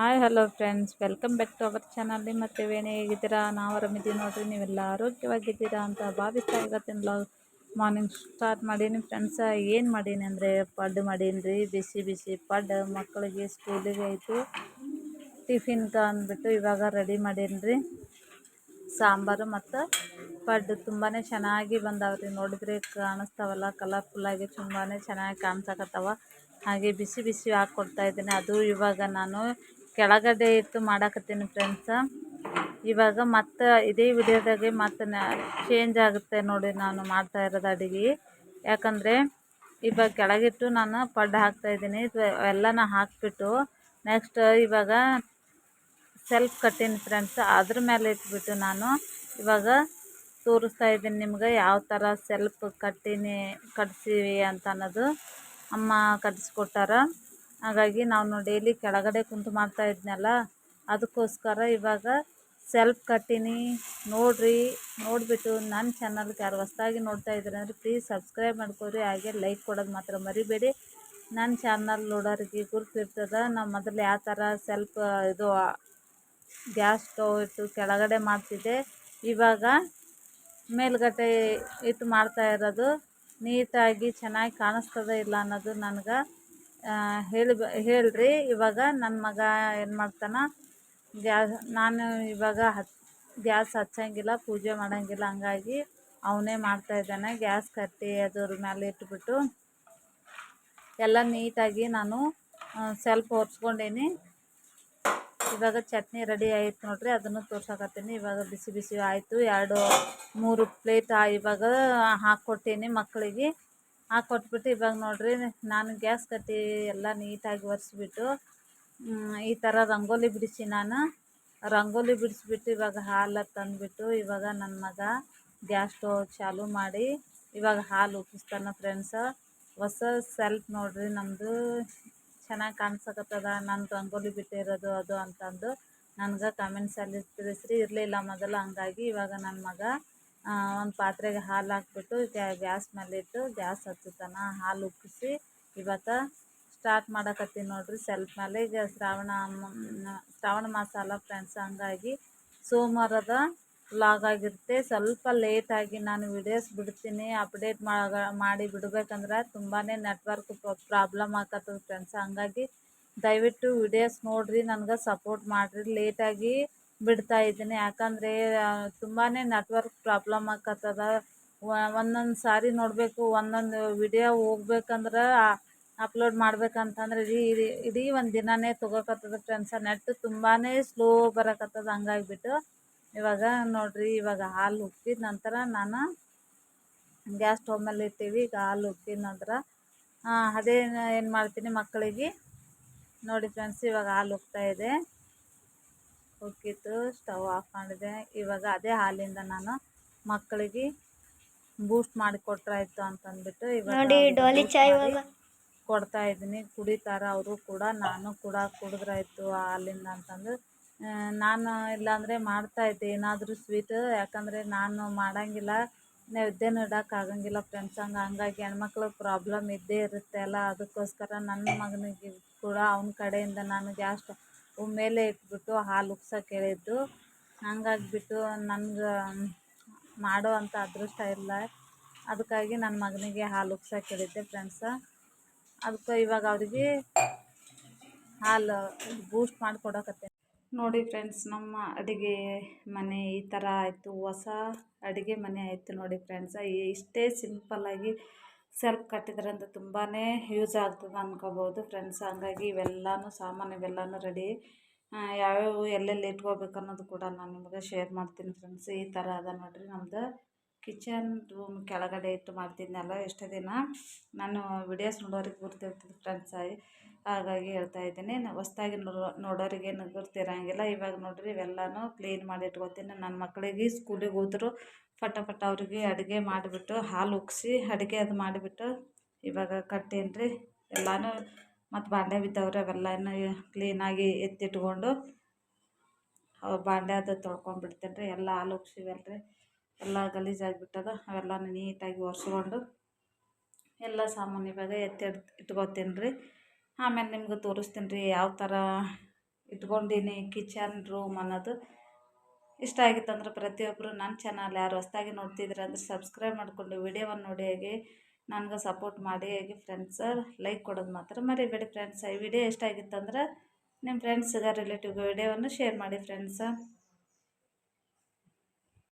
Hi, hello friends. Welcome back to our channel. ಮತ್ತು ವೇಣಿ ಹೇಗಿದ್ದೀರಾ? ನಾವು ಆರಾಮಿದ್ದೀವಿ ನೋಡಿರಿ. ನೀವೆಲ್ಲ ಆರೋಗ್ಯವಾಗಿದ್ದೀರಾ ಅಂತ ಭಾವಿಸ್ತಾ ಇವತ್ತಿನ ಬ್ಲಾಗ್ ಮಾರ್ನಿಂಗ್ ಸ್ಟಾರ್ಟ್ ಮಾಡೀನಿ. ಫ್ರೆಂಡ್ಸ, ಏನು ಮಾಡೀನಿ ಅಂದರೆ ಪಡ್ಡು ಮಾಡೀನಿ ರೀ ಬಿಸಿ ಬಿಸಿ ಪಡ್ಡು ಮಕ್ಕಳಿಗೆ ಸ್ಕೂಲಿಗೆ ಆಯಿತು. ಟಿಫಿನ್ಗೆ ಅಂದ್ಬಿಟ್ಟು ಇವಾಗ ರೆಡಿ ಮಾಡೀನಿ ರೀ ಸಾಂಬಾರು ಮತ್ತು ಪಡ್ಡು ತುಂಬಾ ಚೆನ್ನಾಗಿ ಬಂದಾವ್ರಿ. ನೋಡಿದ್ರೆ ಕಾಣಿಸ್ತಾವಲ್ಲ ಕಲರ್ಫುಲ್ಲಾಗಿ ತುಂಬಾ ಚೆನ್ನಾಗಿ ಕಾಣ್ಸಕತ್ತವ. ಹಾಗೆ ಬಿಸಿ ಬಿಸಿ ಹಾಕಿ ಕೊಡ್ತಾ ಇದ್ದೀನಿ. ಅದು ಇವಾಗ ನಾನು ಕೆಳಗಡೆ ಇಟ್ಟು ಮಾಡಕತ್ತೀನಿ ಫ್ರೆಂಡ್ಸ ಇವಾಗ ಮತ್ತೆ ಇದೇ ವಿಡಿಯೋದಾಗೆ ಮತ್ತೆ ಚೇಂಜ್ ಆಗುತ್ತೆ ನೋಡಿ ನಾನು ಮಾಡ್ತಾ ಇರೋದು ಅಡುಗೆ. ಯಾಕಂದರೆ ಇವಾಗ ಕೆಳಗಿಟ್ಟು ನಾನು ಪಡ್ಡು ಹಾಕ್ತಾಯಿದ್ದೀನಿ ಎಲ್ಲನ ಹಾಕಿಬಿಟ್ಟು ನೆಕ್ಸ್ಟ್ ಇವಾಗ ಸೆಲ್ಫ್ ಕಟ್ಟಿನ ಫ್ರೆಂಡ್ಸ್ ಅದ್ರ ಮೇಲೆ ಇಟ್ಬಿಟ್ಟು ನಾನು ಇವಾಗ ತೋರಿಸ್ತಾ ಇದ್ದೀನಿ ನಿಮ್ಗೆ ಯಾವ ಥರ ಸೆಲ್ಫ್ ಕಟ್ಟಿನಿ, ಕಟ್ಸೀವಿ ಅಂತ ಅನ್ನೋದು. ಅಮ್ಮ ಕಟ್ಟಿಸ್ಕೊಟ್ಟಾರ ಹಾಗಾಗಿ ನಾನು ಡೈಲಿ ಕೆಳಗಡೆ ಕುಂತು ಮಾಡ್ತಾ ಇದ್ನಲ್ಲ, ಅದಕ್ಕೋಸ್ಕರ ಇವಾಗ ಸೆಲ್ಫ್ ಕಟ್ಟಿನಿ. ನೋಡಿರಿ, ನೋಡಿಬಿಟ್ಟು ನನ್ನ ಚಾನಲ್ಗೆ ಯಾರು ಹೊಸ್ದಾಗಿ ನೋಡ್ತಾ ಇದ್ರೆ ಅಂದರೆ ಪ್ಲೀಸ್ ಸಬ್ಸ್ಕ್ರೈಬ್ ಮಾಡ್ಕೊರಿ ಹಾಗೆ ಲೈಕ್ ಕೊಡೋದು ಮಾತ್ರ ಮರಿಬೇಡಿ. ನನ್ನ ಚಾನಲ್ ನೋಡೋರಿಗೆ ಗುರುತಿರ್ತದೆ, ನಾವು ಮೊದಲು ಯಾವ ಥರ ಸೆಲ್ಫ್ ಇದು ಗ್ಯಾಸ್ ಸ್ಟವ್ ಇಟ್ಟು ಕೆಳಗಡೆ ಮಾಡ್ತಿದ್ದೆ, ಇವಾಗ ಮೇಲ್ಗಡೆ ಇಟ್ಟು ಮಾಡ್ತಾ ಇರೋದು. ನೀಟಾಗಿ ಚೆನ್ನಾಗಿ ಕಾಣಿಸ್ತದೆ ಇಲ್ಲ ಅನ್ನೋದು ನನಗೆ. ಹೇಳಿ ಹೇಳ್ರಿ, ಇವಾಗ ನನ್ನ ಮಗ ಏನು ಮಾಡ್ತಾನೆ, ಗ್ಯಾಸ್, ನಾನು ಇವಾಗ ಹತ್, ಗ್ಯಾಸ್ ಹಚ್ಚೋಂಗಿಲ್ಲ, ಪೂಜೆ ಮಾಡೋಂಗಿಲ್ಲ, ಹಂಗಾಗಿ ಅವನೇ ಮಾಡ್ತಾಯಿದ್ದಾನೆ ಗ್ಯಾಸ್ ಕಟ್ಟಿ ಅದ್ರ ಮೇಲೆ ಇಟ್ಬಿಟ್ಟು ಎಲ್ಲ ನೀಟಾಗಿ ನಾನು ಸ್ವಲ್ಪ ಒರೆಸ್ಕೊಂಡೀನಿ. ಇವಾಗ ಚಟ್ನಿ ರೆಡಿ ಆಯ್ತು ನೋಡಿರಿ, ಅದನ್ನು ತೋರ್ಸಕತ್ತೀನಿ. ಇವಾಗ ಬಿಸಿ ಬಿಸಿ ಆಯಿತು, ಎರಡು, ಮೂರು ಪ್ಲೇಟ್ ಇವಾಗ ಹಾಕ್ಕೊಟ್ಟೀನಿ ಮಕ್ಕಳಿಗೆ ಹಾಕ್ಕೊಟ್ಬಿಟ್ಟು ಇವಾಗ ನೋಡಿರಿ, ನಾನು ಗ್ಯಾಸ್ ಕಟ್ಟಿ ಎಲ್ಲ ನೀಟಾಗಿ ಒರೆಸ್ಬಿಟ್ಟು ಈ ಥರ ರಂಗೋಲಿ ಬಿಡಿಸಿ ನಾನು. ರಂಗೋಲಿ ಬಿಡಿಸ್ಬಿಟ್ಟು ಇವಾಗ ಹಾಲು ತಂದುಬಿಟ್ಟು ಇವಾಗ ನನ್ನ ಮಗ ಗ್ಯಾಸ್ ಸ್ಟೋವ್ ಚಾಲು ಮಾಡಿ ಇವಾಗ ಹಾಲು ಉಪ್ಪಿಸ್ತಾನೆ ಫ್ರೆಂಡ್ಸ ಹೊಸ ಸೆಲ್ಫ್ ನೋಡಿರಿ ನಮ್ಮದು ಚೆನ್ನಾಗಿ ಕಾಣಿಸಕತ್ತದ. ನಾನು ರಂಗೋಲಿ ಬಿಟ್ಟಿರೋದು ಅದು ಅಂತಂದು ನನಗೆ ಕಮೆಂಟ್ಸಲ್ಲಿ ತಿಳಿಸ್ರಿ. ಇರಲಿಲ್ಲ ಮೊದಲು ಹಂಗಾಗಿ ಇವಾಗ ನನ್ನ ಮಗ ಒಂದು ಪಾತ್ರೆಗೆ ಹಾಲು ಹಾಕ್ಬಿಟ್ಟು ಗ್ಯಾಸ್ ಮೇಲೆ ಇಟ್ಟು ಗ್ಯಾಸ್ ಹಚ್ಚುತ್ತಾನೆ. ಹಾಲು ಉಕ್ಕಿಸಿ ಇವತ್ತು ಸ್ಟಾರ್ಟ್ ಮಾಡಕತ್ತೀನಿ ನೋಡಿರಿ ಸೆಲ್ಫ್ ಮೇಲೆ. ಈಗ ಶ್ರಾವಣ ಶ್ರಾವಣ ಮಾಸ ಅಲ್ಲ ಫ್ರೆಂಡ್ಸ್ ಹಂಗಾಗಿ ಸೋಮವಾರದ ವ್ಲಾಗ್ ಆಗಿರುತ್ತೆ. ಸ್ವಲ್ಪ ಲೇಟಾಗಿ ನಾನು ವಿಡಿಯೋಸ್ ಬಿಡ್ತೀನಿ. ಅಪ್ಡೇಟ್ ಮಾಡಿ ಬಿಡಬೇಕಂದ್ರೆ ತುಂಬಾ ನೆಟ್ವರ್ಕ್ ಪ್ರಾಬ್ಲಮ್ ಆಗತ್ತದ ಫ್ರೆಂಡ್ಸ್ ಹಂಗಾಗಿ ದಯವಿಟ್ಟು ವಿಡಿಯೋಸ್ ನೋಡಿರಿ. ನನಗೆ ಸಪೋರ್ಟ್ ಮಾಡಿರಿ. ಲೇಟಾಗಿ ಬಿಡ್ತಾ ಇದ್ದೀನಿ. ಯಾಕಂದರೆ ತುಂಬಾ ನೆಟ್ವರ್ಕ್ ಪ್ರಾಬ್ಲಮ್ ಆಕತ್ತದ. ಒಂದೊಂದು ಸಾರಿ ನೋಡಬೇಕು, ಒಂದೊಂದು ವಿಡಿಯೋ ಹೋಗ್ಬೇಕಂದ್ರೆ ಅಪ್ಲೋಡ್ ಮಾಡ್ಬೇಕಂತಂದ್ರೆ ಇಡೀ ಇಡೀ ಒಂದು ದಿನವೇ ತೊಗೋಕತ್ತದ ಫ್ರೆಂಡ್ಸ ನೆಟ್ ತುಂಬಾ ಸ್ಲೋ ಬರಕತ್ತದ ಹಂಗಾಗ್ಬಿಟ್ಟು. ಇವಾಗ ನೋಡಿರಿ, ಇವಾಗ ಹಾಲು ಉಕ್ಕಿದ ನಂತರ ನಾನು ಗ್ಯಾಸ್ ಸ್ಟವ್ ಮೇಲೆ ಇರ್ತೀವಿ ಈಗ ಹಾಲು ಉಕ್ಕಿದ ನಂತರ ಅದೇ ಏನು ಮಾಡ್ತೀನಿ ಮಕ್ಕಳಿಗೆ. ನೋಡಿ ಫ್ರೆಂಡ್ಸ್ ಇವಾಗ ಹಾಲು ಉಕ್ತಾಯಿದೆ ಉಕ್ಕಿತ್ತು ಸ್ಟವ್ ಆಫ್ ಮಾಡಿದೆ. ಇವಾಗ ಅದೇ ಹಾಲಿಂದ ನಾನು ಮಕ್ಕಳಿಗೆ ಬೂಸ್ಟ್ ಮಾಡಿ ಕೊಟ್ರಾಯ್ತು ಅಂತಂದ್ಬಿಟ್ಟು ಇವಾಗ ಕೊಡ್ತಾ ಇದ್ದೀನಿ. ಕುಡಿತಾರೆ ಅವರು ಕೂಡ ನಾನು ಕೂಡ ಕುಡಿದ್ರಾಯ್ತು ಹಾಲಿಂದ ಅಂತಂದು. ನಾನು ಇಲ್ಲಾಂದರೆ ಮಾಡ್ತಾಯಿದ್ದೆ ಏನಾದರೂ ಸ್ವೀಟ್ ಯಾಕಂದರೆ ನಾನು ಮಾಡೋಂಗಿಲ್ಲ. ನೈವೇದ್ಯನೂ ಇಡೋಕ್ಕಾಗಂಗಿಲ್ಲ ಫ್ರೆಂಡ್ಸ್ ಹಂಗೆ ಹಂಗಾಗಿ ಹೆಣ್ಮಕ್ಳು ಪ್ರಾಬ್ಲಮ್ ಇದ್ದೇ ಇರುತ್ತೆ ಅಲ್ಲ. ಅದಕ್ಕೋಸ್ಕರ ನನ್ನ ಮಗನಿಗೆ ಕೂಡ ಅವನ ಕಡೆಯಿಂದ ನಾನು ಗ್ಯಾಸ್ ಸ್ಟವ್ ಮೇಲೆ ಇಟ್ಬಿಟ್ಟು ಹಾಲು ಉಗ್ಸೋಕೆ ಹೇಳಿದ್ದು ಹಂಗಾಗ್ಬಿಟ್ಟು ನನ್ಗೆ ಮಾಡೋ ಅಂಥ ಅದೃಷ್ಟ ಇಲ್ಲ. ಅದಕ್ಕಾಗಿ ನನ್ನ ಮಗನಿಗೆ ಹಾಲು ಉಗ್ಸೋಕೆ ಹೇಳಿದ್ದೆ ಫ್ರೆಂಡ್ಸ ಅದಕ್ಕೆ ಇವಾಗ ಅವ್ರಿಗೆ ಹಾಲು ಬೂಸ್ಟ್ ಮಾಡಿ ಕೊಡಕತ್ತೆ ನೋಡಿ ಫ್ರೆಂಡ್ಸ್ ನಮ್ಮ ಅಡುಗೆ ಮನೆ ಈ ಥರ ಆಯಿತು. ಹೊಸ ಅಡುಗೆ ಮನೆ ಆಯಿತು ನೋಡಿ ಫ್ರೆಂಡ್ಸ ಇಷ್ಟೇ ಸಿಂಪಲ್ಲಾಗಿ ಸೆಲ್ಫ್ ಕಟ್ಟಿದ್ರಿಂದ ತುಂಬಾ ಯೂಸ್ ಆಗ್ತದೆ ಅನ್ಕೋಬೋದು ಫ್ರೆಂಡ್ಸ್ ಹಂಗಾಗಿ ಇವೆಲ್ಲಾನು ಸಾಮಾನು ಇವೆಲ್ಲಾನು ರೆಡಿ ಯಾವ್ಯಾವು ಎಲ್ಲೆಲ್ಲಿ ಇಟ್ಕೋಬೇಕು ಅನ್ನೋದು ಕೂಡ ನಾನು ನಿಮಗೆ ಶೇರ್ ಮಾಡ್ತೀನಿ ಫ್ರೆಂಡ್ಸ್ ಈ ಥರ ಅದ ನೋಡಿರಿ ನಮ್ದು ಕಿಚನ್ ರೂಮ್ ಕೆಳಗಡೆ ಇಟ್ಟು ಮಾಡ್ತಿದ್ನಲ್ಲ ಎಷ್ಟು ದಿನ. ನಾನು ವಿಡಿಯೋಸ್ ನೋಡೋರಿಗೆ ಗುರ್ತಿರ್ತದೆ ಫ್ರೆಂಡ್ಸ್ ಹಾಗಾಗಿ ಹೇಳ್ತಾ ಇದ್ದೀನಿ. ಹೊಸ್ದಾಗಿ ನೋಡೋರಿಗೇನು ಗೊತ್ತಿರೋಂಗಿಲ್ಲ ಇವಾಗ ನೋಡಿರಿ ಇವೆಲ್ಲನೂ ಕ್ಲೀನ್ ಮಾಡಿ ಇಟ್ಕೊತೀನಿ. ನನ್ನ ಮಕ್ಕಳಿಗೆ ಸ್ಕೂಲಿಗೆ ಹೋದ್ರು ಪಟ ಅವ್ರಿಗೆ ಅಡುಗೆ ಮಾಡಿಬಿಟ್ಟು ಹಾಲು ಉಗ್ಸಿ ಅಡುಗೆ ಅದು ಮಾಡಿಬಿಟ್ಟು ಇವಾಗ ಕಟ್ಟೀನಿ ರೀ ಎಲ್ಲನೂ ಮತ್ತು ಬಾಂಡೆ ಬಿದ್ದವ್ರೆ ಅವೆಲ್ಲನೂ ಕ್ಲೀನಾಗಿ ಎತ್ತಿಟ್ಕೊಂಡು ಬಾಂಡೆ ಅದು ತೊಳ್ಕೊಂಡ್ಬಿಡ್ತೀನಿ ರೀ ಎಲ್ಲ ಹಾಲು ಉಗ್ಸಿವಲ್ಲ ರೀ ಎಲ್ಲ ಗಲೀಜಾಗಿಬಿಟ್ಟದ ಅವೆಲ್ಲನೂ ನೀಟಾಗಿ ಒರೆಸ್ಕೊಂಡು ಎಲ್ಲ ಸಾಮಾನು ಇವಾಗ ಎತ್ತಿ ಇಟ್ಕೊತೀನಿ ರೀ ಆಮೇಲೆ ನಿಮ್ಗೆ ತೋರಿಸ್ತೀನಿ ರೀ ಯಾವ ಥರ ಇಟ್ಕೊಂಡೀನಿ ಕಿಚನ್ ರೂಮ್ ಅನ್ನೋದು. ಇಷ್ಟ ಆಗಿತ್ತು ಅಂದ್ರೆ ಪ್ರತಿಯೊಬ್ಬರು ನನ್ನ ಚಾನಲ್ ಯಾರು ಹೊಸ್ದಾಗಿ ನೋಡ್ತಿದ್ರೆ ಅಂದ್ರೆ ಸಬ್ಸ್ಕ್ರೈಬ್ ಮಾಡಿಕೊಂಡು ವಿಡಿಯೋವನ್ನು ನೋಡಿ ಹಾಗೆ. ನನಗೆ ಸಪೋರ್ಟ್ ಮಾಡಿ ಹಾಗೆ ಫ್ರೆಂಡ್ಸ್ ಲೈಕ್ ಕೊಡೋದು ಮಾತ್ರ ಮರಿಬೇಡಿ ಫ್ರೆಂಡ್ಸ್ ಈ ವಿಡಿಯೋ ಇಷ್ಟ ಆಗಿತ್ತು ಅಂದ್ರೆ ನಿಮ್ಮ ಫ್ರೆಂಡ್ಸ್ಗೆ ರಿಲೇಟಿವ್ಗೆ ವಿಡಿಯೋವನ್ನು ಶೇರ್ ಮಾಡಿ ಫ್ರೆಂಡ್ಸ